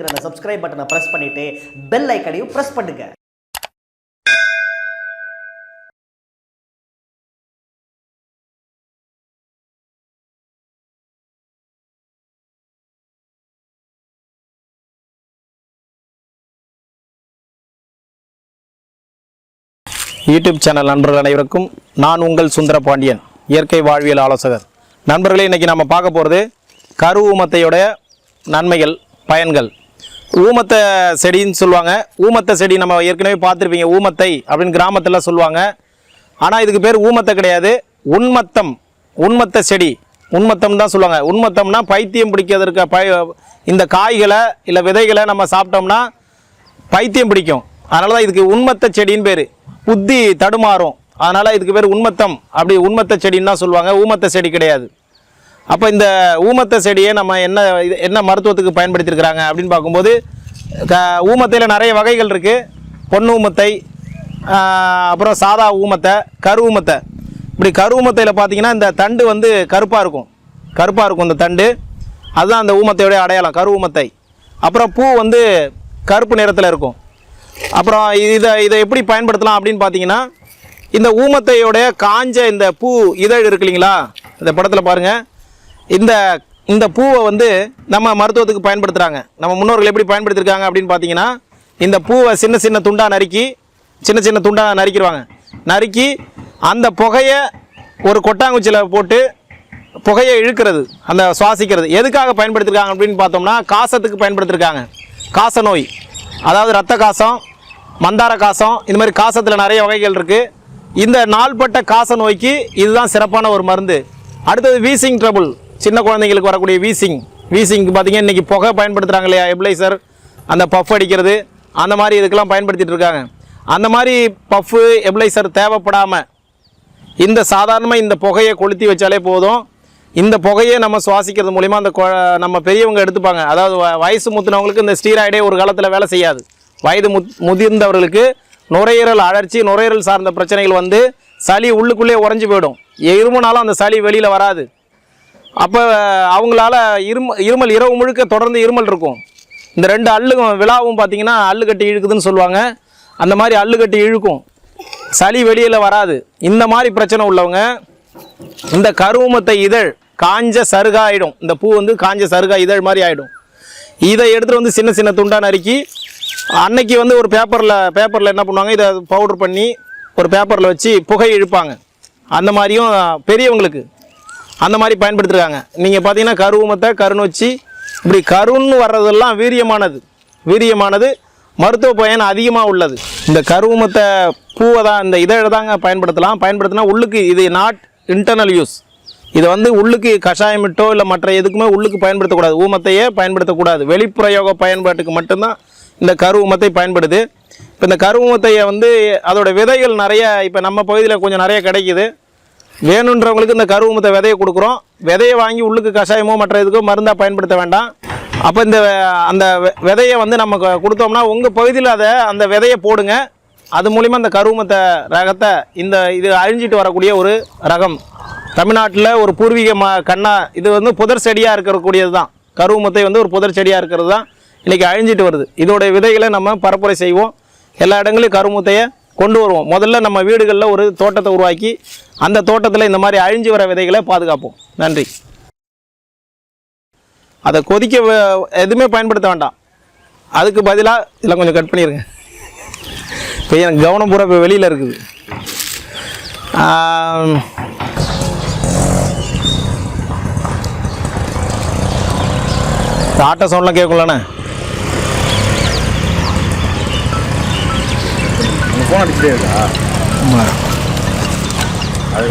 அந்த சப்ஸ்கிரைப் பட்டனை பிரஸ் பண்ணிட்டு பெல் ஐக்கனையும் பிரஸ் பண்ணுங்க. யூடியூப் சேனல் நண்பர்கள் அனைவருக்கும் நான் உங்கள் சுந்தர பாண்டியன் இயற்கை வாழ்வியல் ஆலோசகர். நண்பர்களே இன்றைக்கி நம்ம பார்க்க போகிறது கரு நன்மைகள் பயன்கள். ஊமத்தை செடின்னு சொல்லுவாங்க. ஊமத்தை செடி நம்ம ஏற்கனவே பார்த்துருப்பீங்க. ஊமத்தை அப்படின்னு கிராமத்தில் சொல்லுவாங்க. ஆனால் இதுக்கு பேர் ஊமத்தை கிடையாது. உண்மத்தம் உண்மத்த செடி. உண்மத்தம் தான் சொல்லுவாங்க. உண்மத்தம்னா பைத்தியம் பிடிக்கிறதுக்கு ப இந்த காய்களை இல்லை விதைகளை நம்ம சாப்பிட்டோம்னா பைத்தியம் பிடிக்கும். அதனால தான் இதுக்கு உண்மத்த செடின்னு பேர். புத்தி தடுமாறும். அதனால் இதுக்கு பேர் உண்மத்தம் அப்படி உண்மத்த செடின்னு தான் சொல்லுவாங்க. ஊமத்த செடி கிடையாது. அப்போ இந்த ஊமத்த செடியை நம்ம என்ன இது என்ன மருத்துவத்துக்கு பயன்படுத்தியிருக்கிறாங்க அப்படின்னு பார்க்கும்போது க ஊமத்தையில் நிறைய வகைகள் இருக்குது பொண்ணு ஊமத்தை அப்புறம் சாதா ஊமத்தை கரு ஊமத்தை. இப்படி கரு ஊமத்தையில் பார்த்தீங்கன்னா இந்த தண்டு வந்து கருப்பாக இருக்கும். கருப்பாக இருக்கும் இந்த தண்டு. அதுதான் அந்த ஊமத்தையோடைய அடையாளம் கரு ஊமத்தை. அப்புறம் பூ வந்து கருப்பு நிறத்தில் இருக்கும். அப்புறம் இதை இதை எப்படி பயன்படுத்தலாம் அப்படின்னு பார்த்தீங்கன்னா இந்த ஊமத்தையோடைய காஞ்ச இந்த பூ இதழ் இருக்கு இல்லைங்களா? இந்த படத்தில் பாருங்கள் இந்த இந்த பூவை வந்து நம்ம மருத்துவத்துக்கு பயன்படுத்துகிறாங்க நம்ம முன்னோர்கள் எப்படி பயன்படுத்தியிருக்காங்க அப்படின்னு பார்த்தீங்கன்னா இந்த பூவை சின்ன சின்ன துண்டாக நறுக்கி சின்ன சின்ன துண்டாக நறுக்கிடுவாங்க நறுக்கி அந்த புகையை ஒரு கொட்டாங்குச்சியில் போட்டு புகையை இழுக்கிறது அந்த சுவாசிக்கிறது. எதுக்காக பயன்படுத்திருக்காங்க அப்படின்னு பார்த்தோம்னா காசத்துக்கு பயன்படுத்தியிருக்காங்க காச நோய். அதாவது ரத்த காசம் மந்தார காசம் இந்த மாதிரி காசத்தில் நிறைய வகைகள் இருக்குது இந்த நாள்பட்ட காச நோய்க்கு இதுதான் சிறப்பான ஒரு மருந்து. அடுத்தது வீசிங் ட்ரபுள். சின்ன குழந்தைங்களுக்கு வரக்கூடிய வீசிங் வீசிங்க்கு பார்த்தீங்கன்னா இன்றைக்கி புகை பயன்படுத்துகிறாங்க இல்லையா எப்ளைசர் அந்த பஃப் அடிக்கிறது அந்த மாதிரி இதுக்கெல்லாம் பயன்படுத்திகிட்டு இருக்காங்க. அந்த மாதிரி பஃப்பு எப்ளைசர் தேவைப்படாமல் இந்த சாதாரணமாக இந்த புகையை கொளுத்தி வச்சாலே போதும். இந்த புகையை நம்ம சுவாசிக்கிறது மூலிமா அந்த கொ- நம்ம பெரியவங்க எடுத்துப்பாங்க. அதாவது வ- வயசு முத்தினவங்களுக்கு இந்த ஸ்டீராய்டே ஒரு காலத்தில் வேலை செய்யாது. வயது முத் முதிர்ந்தவர்களுக்கு நுரையீரல் அழற்சி நுரையீரல் சார்ந்த பிரச்சனைகள் வந்து சளி உள்ளுக்குள்ளே உறைஞ்சி போயிடும். இருமுனாலும் அந்த சளி வெளியில் வராது. அப்போ அவங்களால இரும இருமல் இரவு முழுக்க தொடர்ந்து இருமல் இருக்கும். இந்த ரெண்டு அள்ளுக்கும் விழாவும் பார்த்தீங்கன்னா அல்லு கட்டி இழுக்குதுன்னு சொல்லுவாங்க. அந்த மாதிரி அல்லு கட்டி இழுக்கும். சளி வெளியில் வராது. இந்த மாதிரி பிரச்சனை உள்ளவங்க இந்த கருவமத்தை இதழ் காஞ்ச சருகா ஆகிடும் இந்த பூ வந்து காஞ்ச சருகா இதழ் மாதிரி ஆகிடும் இதை எடுத்துகிட்டு வந்து சின்ன சின்ன துண்டாக நறுக்கி அன்னைக்கு வந்து ஒரு பேப்பரில் பேப்பரில் என்ன பண்ணுவாங்க இதை பவுடர் பண்ணி ஒரு பேப்பரில் வச்சு புகை இழுப்பாங்க. அந்த மாதிரியும் பெரியவங்களுக்கு. அந்த மாதிரி பயன்படுத்திருக்காங்க. நீங்கள் பார்த்தீங்கன்னா கருவமத்தை கருணொச்சி இப்படி கருன்னு வர்றதெல்லாம் வீரியமானது. வீரியமானது. மருத்துவ பயன் அதிகமாக உள்ளது. இந்த கருவமத்தை பூவை தான் இந்த இதழை தாங்க பயன்படுத்தலாம். பயன்படுத்தினா உள்ளுக்கு இது நாட் இன்டர்னல் யூஸ் இதை வந்து உள்ளுக்கு கஷாயமிட்டோ இல்லை மற்ற எதுக்குமே உள்ளுக்கு பயன்படுத்தக்கூடாது. ஊமத்தையே பயன்படுத்தக்கூடாது. வெளிப்புறயோக பயன்பாட்டுக்கு மட்டும்தான் இந்த கருவமத்தை பயன்படுது. இப்போ இந்த கருவமத்தையை வந்து அதோட விதைகள் நிறைய இப்போ நம்ம பகுதியில் கொஞ்சம் நிறைய கிடைக்குது. வேணுன்றவங்களுக்கு இந்த கருவமுத்தை விதையை கொடுக்குறோம். விதையை வாங்கி உள்ளுக்கு கஷாயமோ மற்ற இதுக்கோ மருந்தாக பயன்படுத்த வேண்டாம். அப்போ இந்த அந்த விதையை வந்து நம்ம கொடுத்தோம்னா உங்கள் பகுதியில் அதை அந்த விதையை போடுங்க. அது மூலிமா அந்த கருவமத்தை ரகத்தை இந்த இது அழிஞ்சிட்டு வரக்கூடிய ஒரு ரகம். தமிழ்நாட்டில் ஒரு பூர்வீக ம கண்ணா இது வந்து புதர் செடியாக இருக்கக்கூடியது தான் கருவமத்தை வந்து ஒரு புதர் செடியாக இருக்கிறது தான் இன்றைக்கி அழிஞ்சிட்டு வருது. இதோடைய விதைகளை நம்ம பரப்புரை செய்வோம். எல்லா இடங்களையும் கருமுத்தையை கொண்டு வருவோம். முதல்ல நம்ம வீடுகளில் ஒரு தோட்டத்தை உருவாக்கி அந்த தோட்டத்தில் இந்த மாதிரி அழிஞ்சு வர விதைகளை பாதுகாப்போம். நன்றி. அதை கொதிக்க வ- எதுவுமே பயன்படுத்த வேண்டாம். அதுக்கு பதிலாக இதெல்லாம் கொஞ்சம் கட் பண்ணிடுங்க இப்போ எனக்கு கவனம் பூரா இப்போ வெளியில் இருக்குது. ஆம். சவுண்ட்லாம் கேட்கும்லண்ணே. ஃபோன் அடிச்சுட்டே இருக்கா ஆமாம் அது